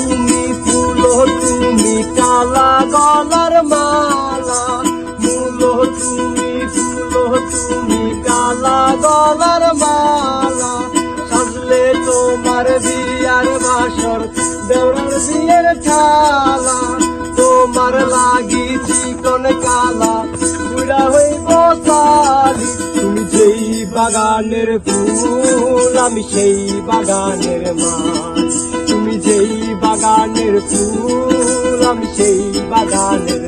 তুমি ফুলো, তুমি কালা গলার মালা। ফুলো, তুমি ফুলো, তুমি কালা গলার মালা। সাজলে তোমার বিয়ার বাসর দেওয়ার বিয়ের থালা তোমার লাগি চিকন কালা, বুড়া হইব সালি তুমি যেই বাগানের ফুল, আমি সেই বাগানের যেই বাগানের ফুল, আমি সেই বাগানের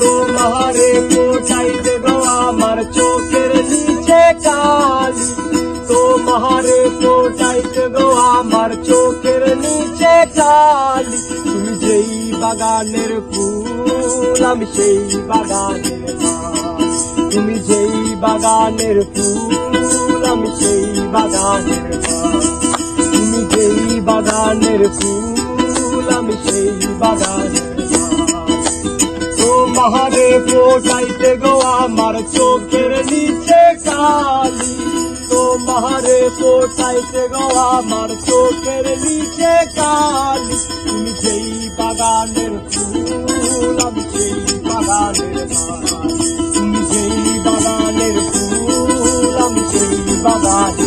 তোমারে কোটাইতে গো আমার চোখের নিচে কালি। তোমারে কোটাইতে গো আমার চোখের নিচে কালি। তুমি যেই বাগানের ফুল, আমি সেই বাগানের তুমি যেই বাগানের ফুল, আমি সেই বাগানের বাগানের ফুল আমি সেই বাগানের মাছ তোমারে ফোটাইতে গো আমার চোখের নিচে কালি। তোমারে ফোটাইতে গো আমার চোখের নিচে কালি। তুমি যেই বাগানের ফুল আমি সেই বাগানের তুমি যেই বাগানের ফুল আমি সেই বাগানের